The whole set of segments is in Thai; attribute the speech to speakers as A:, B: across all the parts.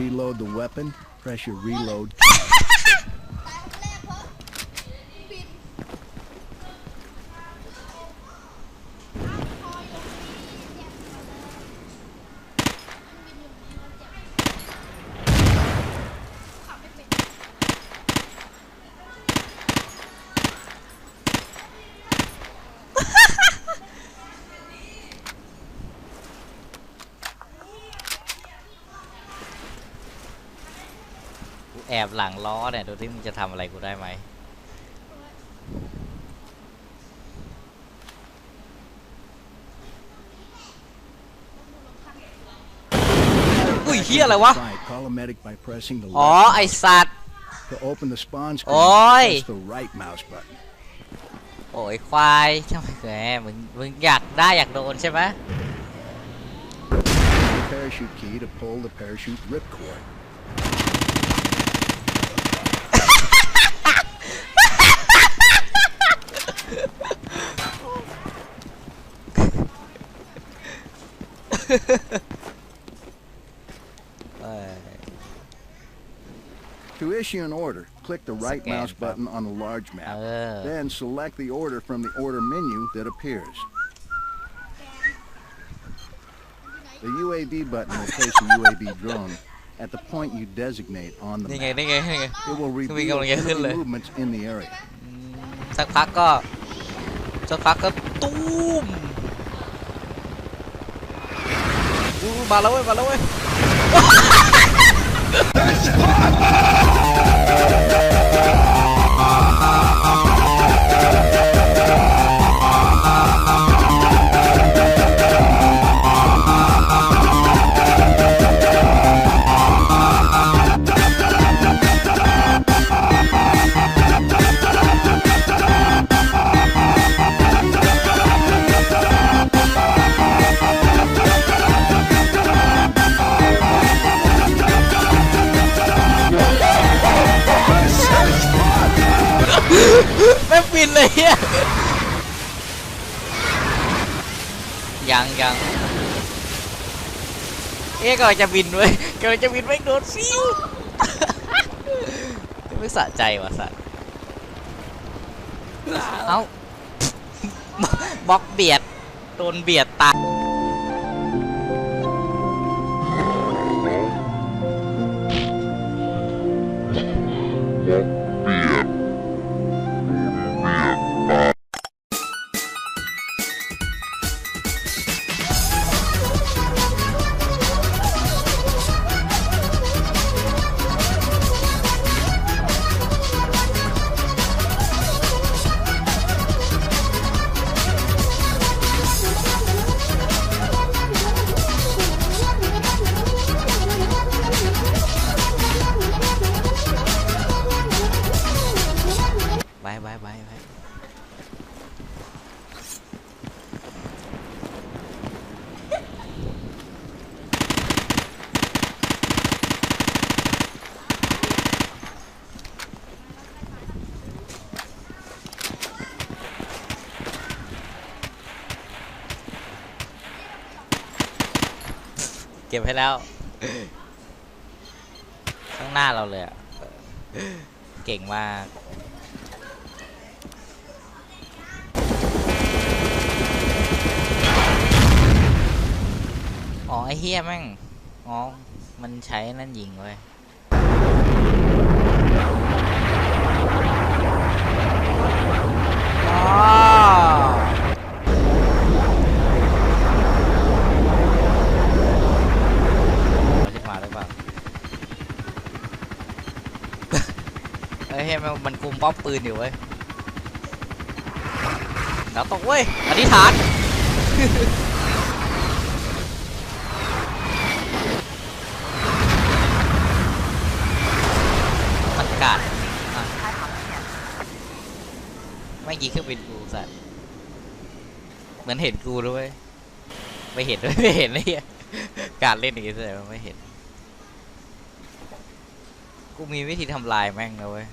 A: reload the weapon, press your reload
B: อบ
C: หลังล้อเนี่ย ดูที่มึงจะทำอะไรกูได้ไหมอุ้ยเฮียอะไรวะ
A: Fine, call a medic by pressing the
C: อ๋อ
A: left
C: ไอสัตว์
A: To open the spawn screen,
C: Oi.
A: press the right mouse button.
C: โอ้ยควายทำไมแหมมึงมึงอยากได้อยากโดนใช่ไหม
A: The parachute key to pull the parachute ripcord.
C: เอ้ย
A: To issue an order, click the right
C: Scan,
A: mouse
C: pal.
A: button on the large
C: เอ
A: map.
C: อ
A: Then select the order from the order menu that appears. The UAV button will place a UAV drone at the point you designate on the
C: นี่ไง
A: map.
C: นี่ไงนี่ไง
A: It will
C: Cái
A: reveal
C: mình không nghe
A: enemy
C: lên.
A: movements in the area.
C: สักพักก็สักพักก็ตูม อู้มาแล้ว บินเลยเฮียยังยังเอ๊ะกำลังจะบินเว้ยกำลังจะบินไม่โดนฟิวไม่สะใจว่ะสัตว์เอ้าบล็อกเบียด โดนเบียดตาย ไปไปไปไปเก็บให้แล้ว ข้างหน้าเราเลยอะเก่งมาก อ๋อ ไอ้เฮียแม่ง อ๋อ มันใช้นั่นยิงเว้ยอ๋อมันมาหรือเปล่าเฮ้ยเฮ้ยมันกุมป้อมปืนอยู่เว้ยดาวตกเว้ยอธิษฐาน ไม่ยิงเครื่องบินกูสัตว์เหมือนเห็นกูด้วยไม่เห็นด้วยไม่เห็นเลยเหี้ยการเล่นอย่างนี้แสดงไม่เห็น กูมีวิธีทำลายแม่งนะเว้ย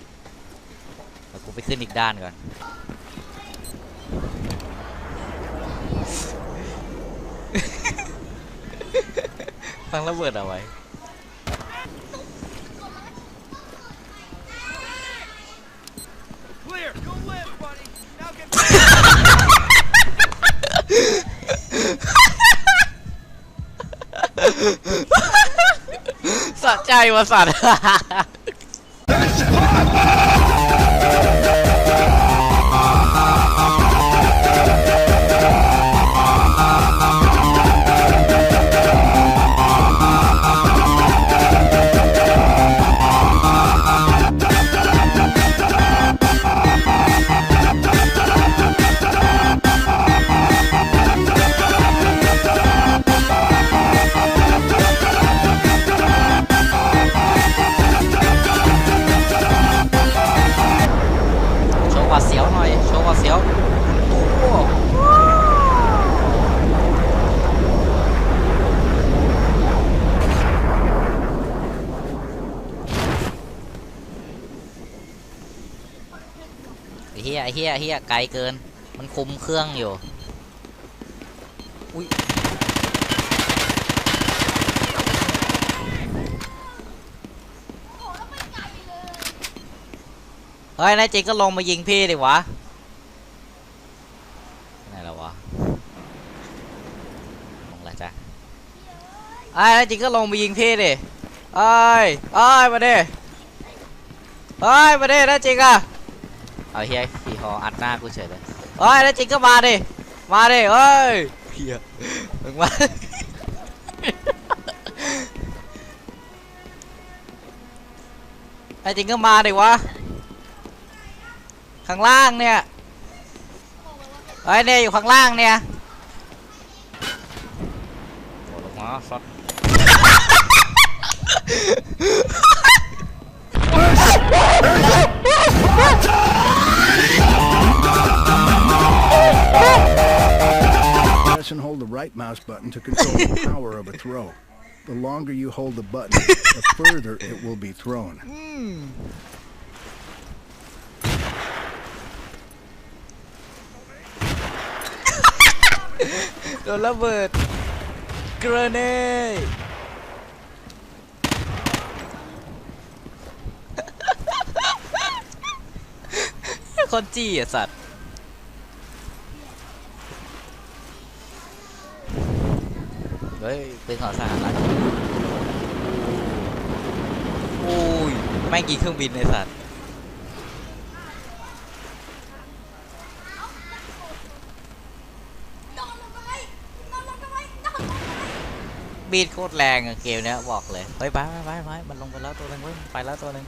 C: แต่กูไปขึ้นอีกด้านก่อนฟังระเบิดเอาไว้ สะใจว่ะ เฮียเฮียไอ้ยไกลเกิน มันคุมเครื่องอยู่ อุ้ย
B: เฮ้
C: ยนายจริงก็ลงมายิงพี่ดิวะไหนแล้ววะลงแล้วจ้ะไอ้นายจริงก็ลงมายิงพี่ดิเอ้ยเอ้ยมาดิเฮ้ยมาดินายจริงอะ เอาเฮียขี่ฮออัดหน้ากูเฉยเลยเฮ้ยนายจริงก็มาดิ มาดิเฮ้ยเฮียมึงมานายจริงก็มาดิวะ ข้างล่างเนี่ยเฮ้ยเนี่ยอยู่ข้างล่างเนี่ยโอ้ลงมาสัตว์
A: mouse button to control the power of a throw. The longer you hold the button, the further it will be thrown.
C: Mm. Đồ la Grenade Con เฮ้ยเป็นของสหรัฐโอ้ยแม่งยิงเครื่องบินในสัตว์
B: นอนลงไปนอนลงไปนอนลงไป
C: บีดโคตรแรงอะเกมเนี้ยบอกเลยเฮ้ยไปไปไปไปมันลงไปแล้วตัวหนึงเว้ยไปแล้วตัวหนึง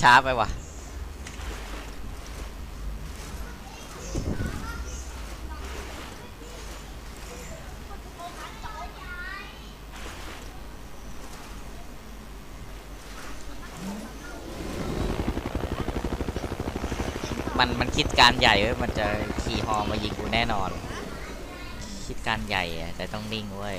C: ช้าไปว่ะ มันมันคิดการใหญ่เว้ยมันจะขี่ฮอมายิงกูแน่นอน คิดการใหญ่อะแต่ต้องนิ่งเว้ย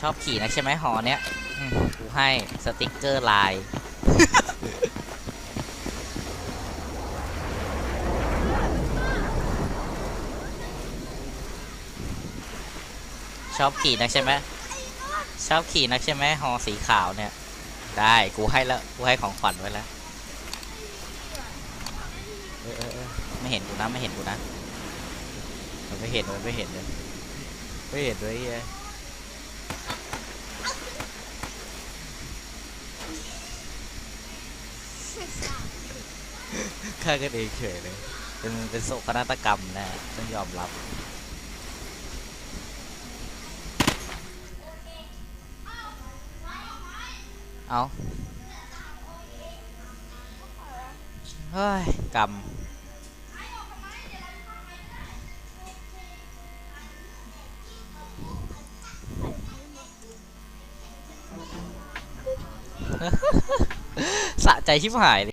C: ชอบขี่นะใช่ไหมหอเนี้ยกูให้สติกเกอร์ลาย อบขี่นักใช่ไหมชอบขี่นักใช่ไหมฮอสีขาวเนี่ย ได้กูให้แล้วกูให้ของขวัญไว้แล้วเออเออเออไม่เห็นกูนะไม่เห็นกูนะมันไม่เห็นมันไม่เห็นเลยไม่เห็นเลยเหี้ยฆ่ากันเองเฉยเลย เป็นเป็นโศกนาฏกรรมนะต้องยอมรับ เอาเฮ้ยกรรมสะใจชิบหายเลย